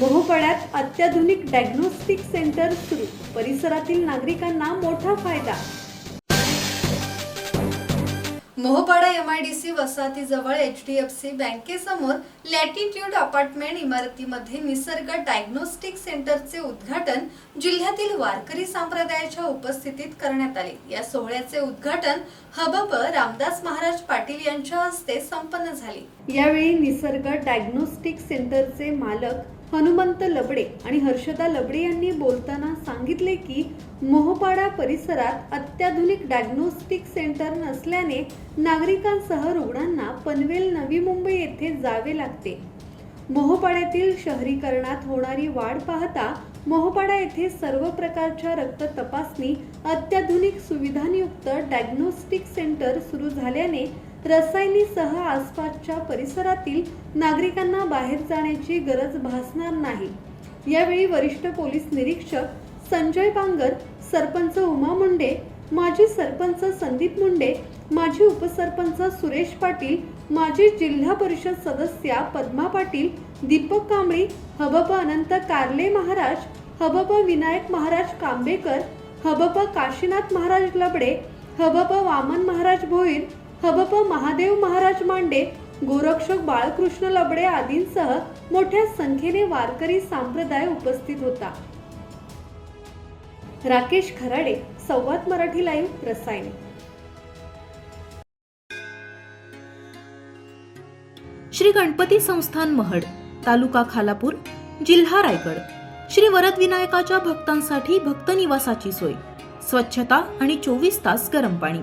मोहोपाड्यात अत्याधुनिक diagnostic centre सुरू. परिसरातील नागरिकांना मोठा फायदा. मोहपाडा एमआयडीसी वसाहतीजवळ एच डी एफ सी बँकेसमोर लॅटिट्यूड अपार्टमेंट इमारतीमध्ये निसर्ग डायग्नोस्टिक सेंटरचे उद्घाटन जिल्ह्यातील वारकरी संप्रदायाच्या उपस्थितीत करण्यात आले. या सोहळ्याचे उद्घाटन हबप रामदास महाराज पाटील यांच्या हस्ते संपन्न झाले. यावेळी निसर्ग डायग्नोस्टिक सेंटरचे मालक हनुमंत लबडे आणि हर्षदा लबडे यांनी बोलताना सांगितले की मोहपाडा परिसरात अत्याधुनिक डायग्नोस्टिक सेंटर नसल्याने नागरिकांसह रुग्णांना पनवेल नवी मुंबई येथे जावे लागते. मोहपाड्यातील शहरीकरणात होणारी वाढ पाहता मोहपाडा येथे सर्व प्रकारच्या रक्त तपासणी अत्याधुनिक सुविधांयुक्त डायग्नोस्टिक सेंटर सुरू झाल्याने रसायनीसह आसपासच्या परिसरातील नागरिकांना बाहेर जाण्याची गरज भासणार नाही. यावेळी वरिष्ठ पोलीस निरीक्षक संजय बांगर सरपंच उमा मुंडे माजी सरपंच संदीप मुंडे माजी उपसरपंच सुरेश पाटील माजी जिल्हा परिषद सदस्या पद्मा पाटील दीपक कांबळी हबप अनंत कारले महाराज हबप विनायक महाराज कांबेकर हबप काशीनाथ महाराज लबडे हबप वामन महाराज भोईर हबप महादेव महाराज मांडे गोरक्षक बाळकृष्ण लबडे आदींसह मोठ्या संख्येने वारकरी संप्रदाय उपस्थित होता. राकेश खराडे संवाद मराठी लाईव्ह रसायने. श्री गणपती संस्थान महड तालुका खालापूर जिल्हा रायगड. श्री वरद विनायकाच्या भक्तांसाठी भक्त निवासाची सोय. स्वच्छता आणि चोवीस तास गरम पाणी.